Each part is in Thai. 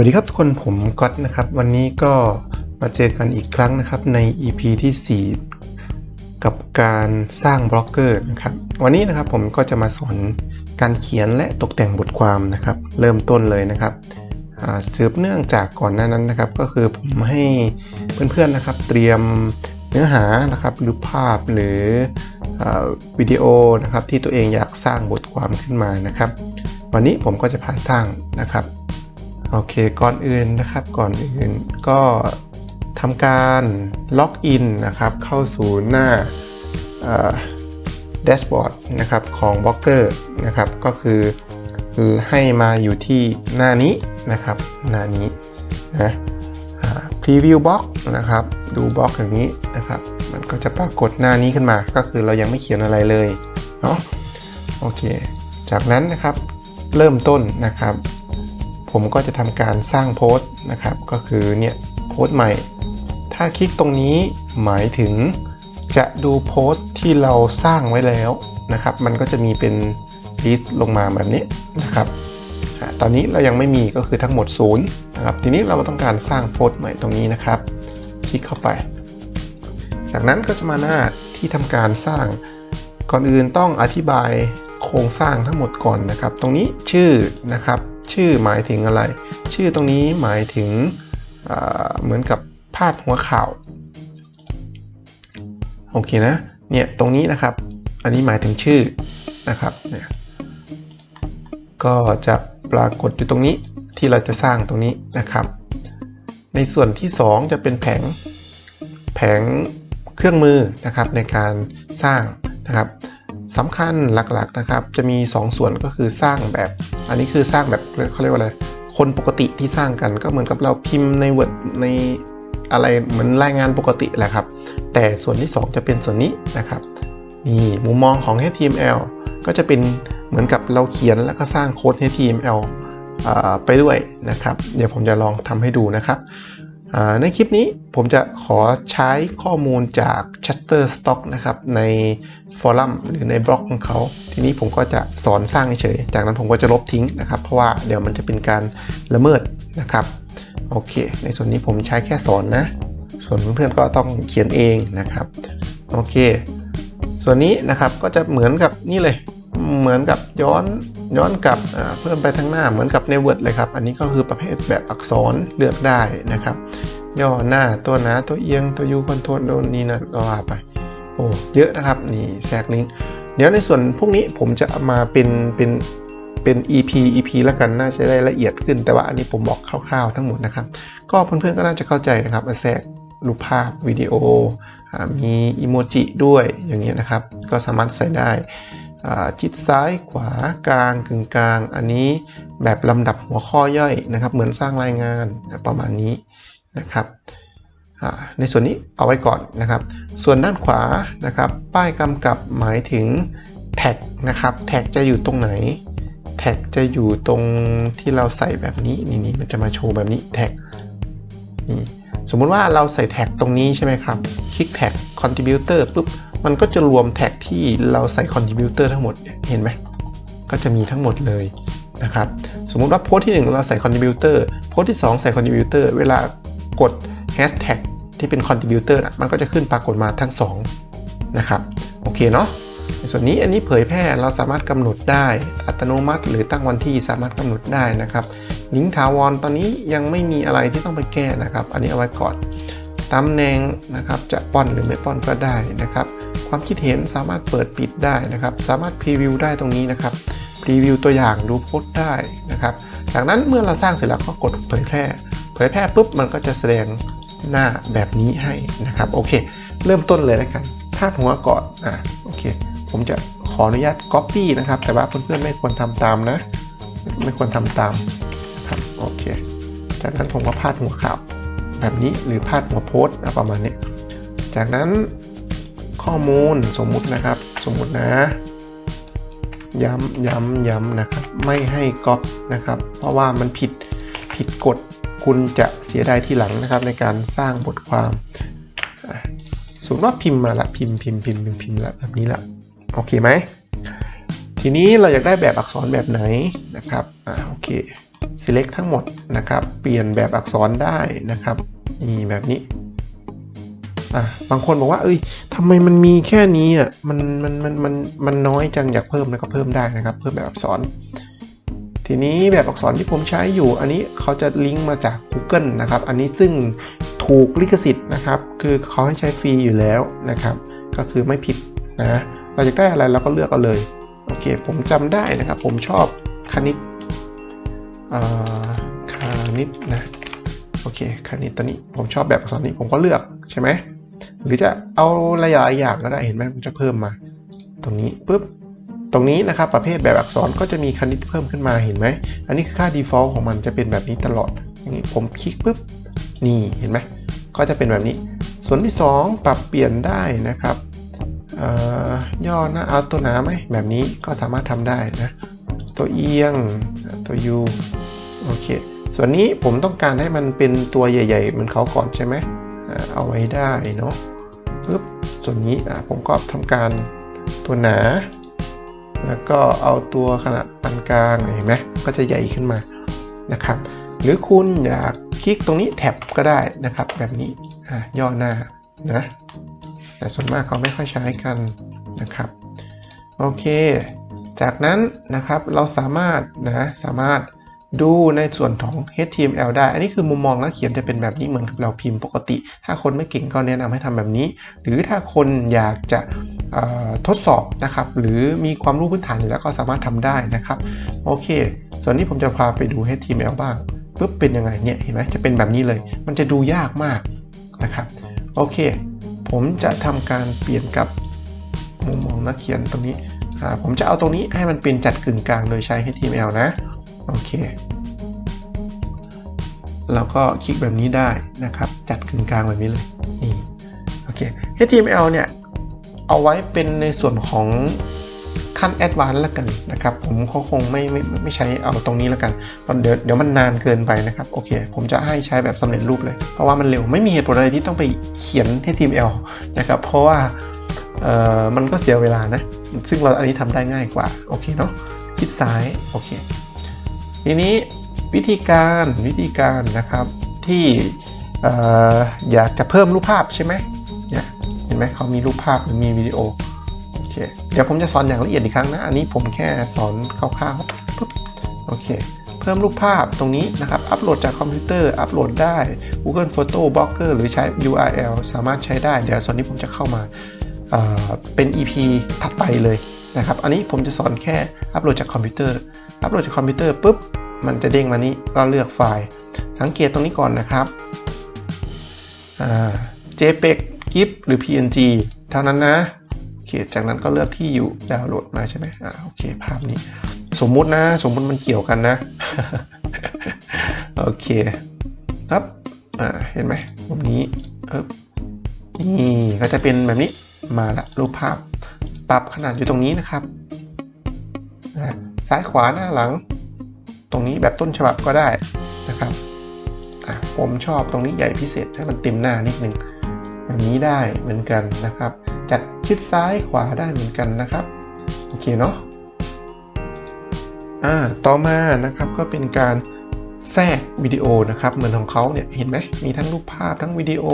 วัสดีครับทุกคนผมก๊อตนะครับ วันนี้ก็มาเจอกันอีกครั้งนะครับใน EP ที่ 4 กับการสร้างบล็อกเกอร์นะครับ วันนี้นะครับผมก็จะมาสอนการเขียนและตกแต่งบทความนะครับ เริ่มต้นเลยนะครับสืบเนื่องจากก่อนหน้านั้นนะครับ ก็คือผมให้เพื่อนๆนะครับ เตรียมเนื้อหานะครับหรือภาพหรืออวิดีโอนะครับที่ตัวเองอยากสร้างบทความขึ้นมานะครับ วันนี้ผมก็จะพาสร้างนะครับ โอเค ก่อนอื่นนะครับ ก่อนอื่นก็ทำการล็อกอินนะครับ เข้าสู่หน้าแดชบอร์ดนะครับของ b ล็อกเกอร์นะครับ ก็คือให้มาอยู่ที่หน้านี้นะครับ หน้านี้นะพรีวิวบล็อกนะครับ ดูบล็อกอย่างนี้นะครับ มันก็จะปรากฏหน้านี้ขึ้นมา ก็คือเรายังไม่เขียนอะไรเลยเนาะ โอเค จากนั้นนะครับ เริ่มต้นนะครับ ผมก็จะทำการสร้างโพสต์นะครับ ก็คือเนี่ยโพสต์ใหม่ ถ้าคลิกตรงนี้หมายถึงจะดูโพสต์ที่เราสร้างไว้แล้วนะครับ มันก็จะมีเป็นลิสต์ลงมาแบบนี้นะครับ ตอนนี้เรายังไม่มีก็คือทั้งหมดศูนย์นะครับ ทีนี้เราต้องการสร้างโพสต์ใหม่ตรงนี้นะครับ คลิกเข้าไป จากนั้นก็จะมาหน้าที่ทำการสร้าง ก่อนอื่นต้องอธิบายโครงสร้างทั้งหมดก่อนนะครับ ตรงนี้ชื่อนะครับ ชื่อหมายถึงอะไร ชื่อตรงนี้หมายถึงเหมือนกับพาดหัวข่าวโอเคนะเนี่ยตรงนี้นะครับ อันนี้หมายถึงชื่อนะครับเนี่ยก็จะปรากฏอยู่ตรงนี้ที่เราจะสร้างตรงนี้นะครับ ในส่วนที่ 2 จะเป็นแผงแผงเครื่องมือนะครับในการสร้างนะครับ สำคัญหลักๆนะครับ จะมี 2 ส่วนก็คือสร้างแบบ อันนี้คือสร้างแบบเขาเรียกว่าอะไรคนปกติที่สร้างกันก็เหมือนกับเราพิมพ์ใน Word ในอะไรเหมือนรายงานปกติแหละครับ แต่ส่วนที่ 2 จะเป็นส่วนนี้นะครับนี่มุมมองของ HTML ก็จะเป็นเหมือนกับเราเขียนแล้วก็สร้างโค้ด HTML ไปด้วยนะครับ เดี๋ยวผมจะลองทำให้ดูนะครับในคลิปนี้ผมจะขอใช้ข้อมูลจาก Shutterstock นะครับใน ฟอรัมหรือในบล็อกของเขา ทีนี้ผมก็จะสอนสร้างเฉย จากนั้นผมก็จะลบทิ้งนะครับ เพราะว่าเดี๋ยวมันจะเป็นการละเมิดนะครับ โอเค ในส่วนนี้ผมใช้แค่สอนนะ ส่วนเพื่อนๆก็ต้องเขียนเองนะครับ โอเค ส่วนนี้นะครับก็จะเหมือนกับนี่เลย เหมือนกับย้อนย้อนกลับเพิ่มไปทางหน้าเหมือนกับใน Word เลยครับ อันนี้ก็คือประเภทแบบอักษรเลือกได้นะครับ ย่อหน้าตัวหนาตัวเอียงตัวยูคอนโทรลโดนนี่นะก็ว่าไป โอ้เยอะนะครับนี่แทรกลิงก์เดี๋ยวในส่วนพวกนี้ผมจะมาเป็นเป็นเป็น EP EP แล้วกันน่าจะได้ละเอียดขึ้น แต่ว่าอันนี้ผมบอกคร่าวๆทั้งหมดนะครับ ก็เพื่อนๆก็น่าจะเข้าใจนะครับแทรกรูปภาพวิดีโอมีอิโมจิด้วยอย่างเงี้ยนะครับ ก็สามารถใส่ได้จิตซ้ายขวากลางกึ่งกลาง อันนี้แบบลำดับหัวข้อย่อยนะครับ เหมือนสร้างรายงานประมาณนี้นะครับ ในส่วนนี้เอาไว้ก่อนนะครับ ส่วนด้านขวานะครับ ป้ายกำกับหมายถึงแท็กนะครับ แท็กจะอยู่ตรงไหน แท็กจะอยู่ตรงที่เราใส่แบบนี้นี่นี่มันจะมาโชว์แบบนี้แท็กนี่สมมุติว่าเราใส่แท็กตรงนี้ใช่ไหมครับ คลิกแท็ก contributor ปุ๊บ มันก็จะรวมแท็กที่เราใส่ contributor ทั้งหมด เห็นไหม ก็จะมีทั้งหมดเลยนะครับ สมมุติว่าโพสที่ 1 เราใส่ contributor โพสที่ 2 ใส่ contributor เวลากด hashtag ที่เป็น contributor นะมันก็จะขึ้นปรากฏมาทั้ง 2 นะครับ โอเคเนาะในส่วนนี้อันนี้เผยแพร่เราสามารถกำหนดได้อัตโนมัติ หรือตั้งวันที่สามารถกำหนดได้นะครับลิงก์ถาวรตอนนี้ยังไม่มีอะไรที่ต้องไปแก้นะครับ อันนี้เอาไว้ก่อนตำแหน่งนะครับจะป้อนหรือไม่ป้อนก็ได้นะครับ ความคิดเห็นสามารถเปิดปิดได้นะครับ สามารถพรีวิวได้ตรงนี้นะครับพรีวิวตัวอย่างดูโพสต์ได้นะครับจากนั้นเมื่อเราสร้างเสร็จแล้วก็กดเผยแพร่ เผยแพร่ปุ๊บมันก็จะแสดงหน้าแบบนี้ให้นะครับโอเค เริ่มต้นเลยแล้วกันพาดหัวก่อนอะโอเค ผมจะขออนุญาต Copy นะครับ แต่ว่าเพื่อนๆไม่ควรทำตามนะ ไม่ควรทำตามนะครับโอเค จากนั้นผมก็พาดหัวข่าวแบบนี้หรือพาดหัวโพสต์ประมาณนี้ จากนั้นข้อมูลสมมุตินะครับ สมมุตินะ ย้ำย้ำย้ำนะครับ ไม่ให้ก๊อปนะครับ เพราะว่ามันผิดผิดกฎ คุณจะเสียดายทีหลังนะครับในการสร้างบทความสมมติว่าพิมพ์มาละพิมพ์พิมพ์พิมพ์พิมพ์พิมพ์ละแบบนี้ละโอเคไหมทีนี้เราอยากได้แบบอักษรแบบไหนนะครับอ่าโอเค select ทั้งหมดนะครับ เปลี่ยนแบบอักษรได้นะครับนี่แบบนี้อะบางคนบอกว่าเอ้ยทำไมมันมีแค่นี้อะมันมันมันมันมันน้อยจังอยากเพิ่มนะก็เพิ่มได้นะครับ เพิ่มแบบอักษร ทีนี้แบบอักษรที่ผมใช้อยู่อันนี้เขาจะลิงก์มาจาก Google นะครับ อันนี้ซึ่งถูกลิขสิทธิ์นะครับ คือเขาให้ใช้ฟรีอยู่แล้วนะครับ ก็คือไม่ผิดนะ เราจะได้อะไรเราก็เลือกเอาเลย โอเค ผมจำได้นะครับ ผมชอบคณิตคณิตนะ โอเคคณิตตัวนี้ ผมชอบแบบอักษรนี้ผมก็เลือกใช่ไหม หรือจะเอาหลายๆอย่างก็ได้ เห็นไหมผมจะเพิ่มมา ตรงนี้ปุ๊บ ตรงนี้นะครับประเภทแบบอักษรก็จะมีคณิตเพิ่มขึ้นมาเห็นไหม อันนี้คือค่า default ของมันจะเป็นแบบนี้ตลอดอย่างนี้ผมคลิกปุ๊บนี่เห็นไหมก็จะเป็นแบบนี้ ส่วนที่ 2 ปรับเปลี่ยนได้นะครับย่อหน้าเอาตัวหนาไหมแบบนี้ก็สามารถทำได้นะ ตัวเอียงตัว U โอเค ส่วนนี้ผมต้องการให้มันเป็นตัวใหญ่ๆเหมือนเขาก่อนใช่ไหมเอาไว้ได้เนาะปึ๊บส่วนนี้ผมก็ทำการตัวหนา แล้วก็เอาตัวขนาดปานกลางเห็นไหมก็จะใหญ่ขึ้นมานะครับ หรือคุณอยากคลิกตรงนี้แท็บก็ได้นะครับ แบบนี้อะย่อหน้านะแต่ส่วนมากเขาไม่ค่อยใช้กันนะครับ โอเค จากนั้นนะครับเราสามารถนะสามารถ ดูในส่วนของ HTML ได้ อันนี้คือมุมมองนักเขียนจะเป็นแบบนี้เหมือนกับเราพิมพ์ปกติ ถ้าคนไม่เก่งก็แนะนำให้ทำแบบนี้ หรือถ้าคนอยากจะทดสอบนะครับ หรือมีความรู้พื้นฐานอยู่แล้วก็สามารถทำได้นะครับ โอเค ส่วนนี้ผมจะพาไปดู HTML บ้างปุ๊บเป็นยังไงเนี่ยเห็นไหมจะเป็นแบบนี้เลย มันจะดูยากมากนะครับ โอเค ผมจะทำการเปลี่ยนกับมุมมองนักเขียนตรงนี้ผมจะเอาตรงนี้ให้มันเป็นจัดกึ่งกลางโดยใช้ HTML นะ โอเคเราก็คลิกแบบนี้ได้นะครับ จัดกึ่งกลางแบบนี้เลยนี่โอเค HTML เนี่ย เอาไว้เป็นในส่วนของขั้นแอดวานซ์แล้วกันนะครับ ผมเขาคงไม่ไม่ไม่ไม่ใช้เอาตรงนี้แล้วกันเพราะเดี๋ยวเดี๋ยวมันนานเกินไปนะครับ โอเค ผมจะให้ใช้แบบสำเร็จรูปเลย เพราะว่ามันเร็วไม่มีเหตุผลอะไรที่ต้องไปเขียน HTML นะครับ เพราะว่าเอ่อมันก็เสียเวลานะ ซึ่งเราอันนี้ทำได้ง่ายกว่า โอเคเนาะคลิกซ้าย โอเค ทีนี้วิธีการวิธีการนะครับที่ออยากจะเพิ่มรูปภาพใช่ไหมเนี่ยเห็นไหมเขามีรูปภาพหรือมีวิดีโอโอเคเดี๋ยวผมจะสอนอย่างละเอียดอีกครั้งนะอันนี้ผมแค่สอนคร่าวๆปุ๊บโอเคเพิ่มรูปภาพตรงนี้นะครับอัปโหลดจากคอมพิวเตอร์อัปโหลดได้ Google Photo Blogger หรือใช้ URL สามารถใช้ได้ เดี๋ยวส่วนนี้ผมจะเข้ามาเป็น EP ถัดไปเลย นะครับ อันนี้ผมจะสอนแค่อัปโหลดจากคอมพิวเตอร์ อัปโหลดจากคอมพิวเตอร์ปุ๊บ มันจะเด้งมานี้ก็เลือกไฟล์ สังเกตตรงนี้ก่อนนะครับ JPEG GIF หรือ PNG เท่านั้นนะโอเคจากนั้นก็เลือกที่อยู่ดาวน์โหลดมาใช่ไหมอ่าโอเค ภาพนี้ สมมุตินะ สมมุติมันเกี่ยวกันนะ โอเค ครับ อ่า เห็นไหมแบบนี้เอบนี่ก็จะเป็นแบบนี้มาละรูปภาพ ปรับขนาดอยู่ตรงนี้นะครับ ซ้ายขวาหน้าหลัง ตรงนี้แบบต้นฉบับก็ได้นะครับ ผมชอบตรงนี้ใหญ่พิเศษให้มันเต็มหน้านิดนึงแบบนี้ได้เหมือนกันนะครับ จัดชิดซ้ายขวาได้เหมือนกันนะครับ โอเคเนาะอ่าต่อมานะครับก็เป็นการแทรกวิดีโอนะครับ เหมือนของเขาเนี่ยเห็นไหมมีทั้งรูปภาพทั้งวิดีโอ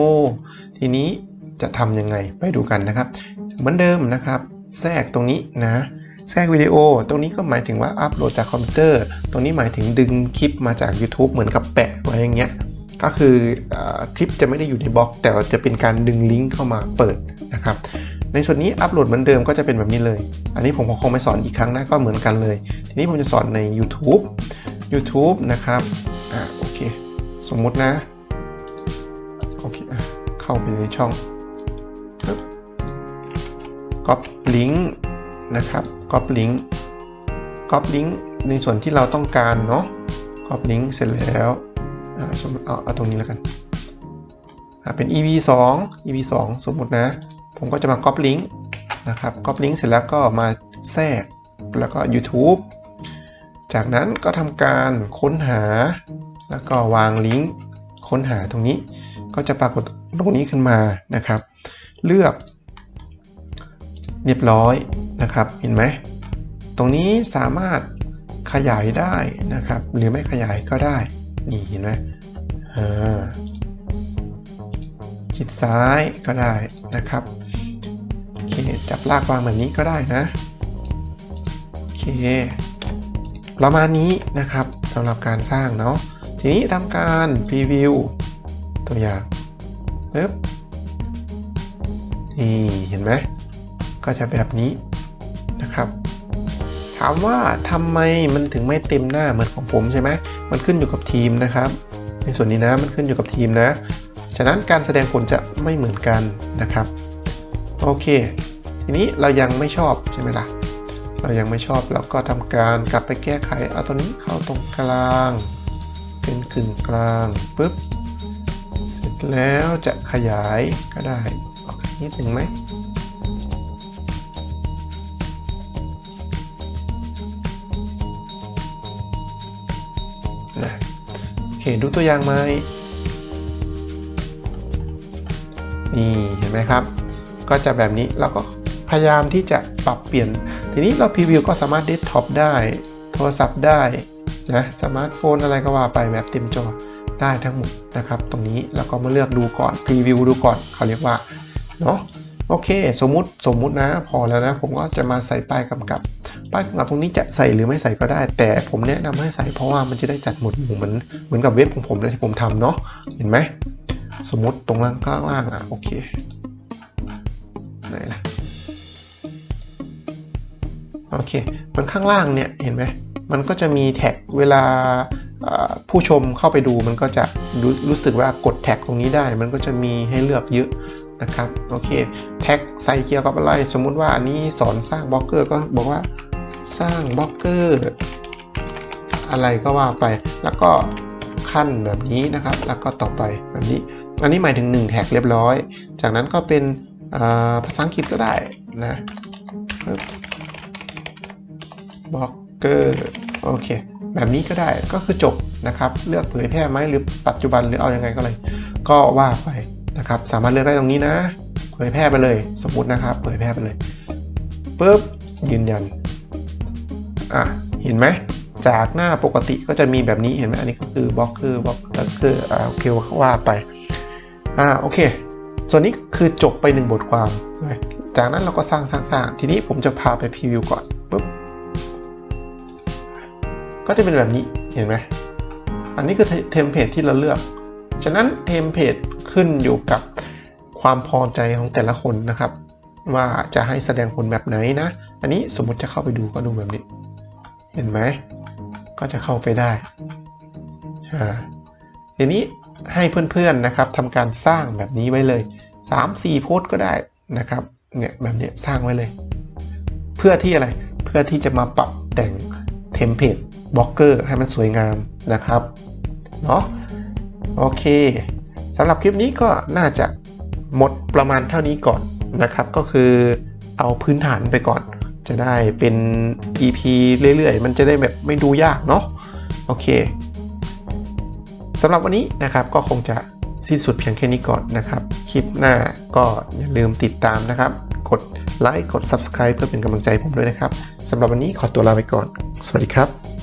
ทีนี้จะทำยังไงไปดูกันนะครับ เหมือนเดิมนะครับ แทรกตรงนี้นะแทรกวิดีโอ ตรงนี้ก็หมายถึงว่าอัปโหลดจากคอมพิวเตอร์ ตรงนี้หมายถึงดึงคลิปมาจาก YouTube เหมือนกับแปะไว้อย่างเงี้ยก็คืออคลิปจะไม่ได้อยู่ในบล็อก แต่จะเป็นการดึงลิงก์เข้ามาเปิดนะครับในส่วนนี้อัปโหลดเหมือนเดิมก็จะเป็นแบบนี้เลย อันนี้ผมคงไม่สอนอีกครั้งนะก็เหมือนกันเลย ทีนี้ผมจะสอนใน YouTube YouTube นะครับอ่าโอเค สมมุตินะ โอเคอเข้าไปในช่อง ก๊อปลิงก์นะครับก๊อปลิงก์ก๊อปลิงก์ในส่วนที่เราต้องการเนาะก๊อปลิงก์เสร็จแล้วสมมติเอาเอาตรงนี้แล้วกันเป็น ep 2 ep 2สมมตินะ ผมก็จะมาก๊อปลิงก์นะครับก๊อปลิงก์เสร็จแล้วก็มาแทรกแล้วก็ YouTube จากนั้นก็ทำการค้นหา แล้วก็วางลิงก์ค้นหาตรงนี้ ก็จะปรากฏตรงนี้ขึ้นมานะครับ เลือก เรียบร้อยนะครับเห็นไหมตรงนี้สามารถขยายได้นะครับ หรือไม่ขยายก็ได้ นี่เห็นไหมอ่าคลิดซ้ายก็ได้นะครับโอเคจับลากวางแบบนี้ก็ได้นะโอเคประมาณนี้นะครับสำหรับการสร้างเนาะทีนี้ทำการพรีวิวตัวอย่างปึ๊บนี่เห็นไหม ก็จะแบบนี้นะครับ ถามว่าทำไมมันถึงไม่เต็มหน้าเหมือนของผมใช่ไหมมันขึ้นอยู่กับทีมนะครับ ในส่วนนี้นะมันขึ้นอยู่กับทีมนะ ฉะนั้นการแสดงผลจะไม่เหมือนกันนะครับ โอเค ทีนี้เรายังไม่ชอบใช่ไหมล่ะ เรายังไม่ชอบเราก็ทำการกลับไปแก้ไขเอาตัวนี้เข้าตรงกลาง เป็นกึ่งกลางปุ๊บเสร็จแล้วจะขยายก็ได้ออกนิดหนึ่งไหม โอเคดูตัวอย่างไหมนี่เห็นไหมครับ ก็จะแบบนี้เราก็พยายามที่จะปรับเปลี่ยน ทีนี้เราพรีวิวก็สามารถเดสก์ท็อปได้ โทรศัพท์ได้นะสมาร์ทโฟนอะไรก็ว่าไปแบบเต็มจอได้ทั้งหมดนะครับ ตรงนี้แล้วก็มาเลือกดูก่อนพรีวิวดูก่อนเขาเรียกว่าเนาะ โอเค สมมุติสมมุตินะ พอแล้วนะ ผมก็จะมาใส่ป้ายกำกับ ป้ายกำกับตรงนี้จะใส่หรือไม่ใส่ก็ได้ แต่ผมแนะนำให้ใส่เพราะว่ามันจะได้จัดหมวดหมู่เหมือนเหมือนกับเว็บของผมเลยที่ผมทำเนาะเห็นไหมสมมติตรงล่างข้างล่างอะโอเคไหนล่ะโอเค มันข้างล่างเนี่ยเห็นไหมมันก็จะมีแท็กเวลาผู้ชมเข้าไปดูมันก็จะรู้รู้สึกว่ากดแท็กตรงนี้ได้ มันก็จะมีให้เลือกเยอะ นะครับโอเคแท็กใส่เกี่ยวกับอะไร สมมุติว่าอันนี้สอนสร้างบล็อกเกอร์ก็บอกว่าสร้างบล็อกเกอร์อะไรก็ว่าไป แล้วก็ขั้นแบบนี้นะครับ แล้วก็ต่อไปแบบนี้ อันนี้หมายถึง 1 แท็กเรียบร้อย จากนั้นก็เป็นภาษาอังกฤษก็ได้นะบล็อกเกอร์โอเคแบบนี้ก็ได้ก็คือจบนะครับ เลือกเผยแพร่ไหมหรือปัจจุบันหรือเอาอยัางไงก็เลย ก็ว่าไป นะครับ สามารถเลือกได้ตรงนี้นะ เผยแพร่ไปเลย สมมุตินะครับ เผยแพร่ไปเลยปุ๊บยืนยัน อะ เห็นไหม จากหน้าปกติก็จะมีแบบนี้เห็นไหมอันนี้ก็คือบล็อกคือบล็อกคืออ่าโอเคว่าไป อ่าโอเค ส่วนนี้คือจบไปหนึ่งบทความ จากนั้นเราก็สร้างสร้างสร้างทีนี้ผมจะพาไปพรีวิวก่อนปุ๊บก็จะเป็นแบบนี้เห็นไหม อันนี้คือเทมเพลตที่เราเลือก ฉะนั้นเทมเพลต ขึ้นอยู่กับความพอใจของแต่ละคนนะครับ ว่าจะให้แสดงผลแบบไหนนะ อันนี้สมมติจะเข้าไปดูก็ดูแบบนี้ เห็นไหมก็จะเข้าไปได้ทีนี้ให้เพื่อนๆนะครับทำการสร้างแบบนี้ไว้เลย 3-4 โพสก็ได้นะครับเนี่ยแบบนี้สร้างไว้เลย เพื่อที่อะไรเพื่อที่จะมาปรับแต่งเทมเพลตบล็อกเกอร์ให้มันสวยงามนะครับเนาะโอเค สำหรับคลิปนี้ก็น่าจะหมดประมาณเท่านี้ก่อนนะครับ ก็คือเอาพื้นฐานไปก่อน จะได้เป็น EP เรื่อยๆ มันจะได้แบบไม่ดูยากเนาะโอเคสำหรับวันนี้นะครับก็คงจะสิ้นสุดเพียงแค่นี้ก่อนนะครับ คลิปหน้าก็อย่าลืมติดตามนะครับ กดไลค์กด Subscribe เพื่อเป็นกำลังใจผมด้วยนะครับสำหรับวันนี้ขอตัวลาไปก่อน สวัสดีครับ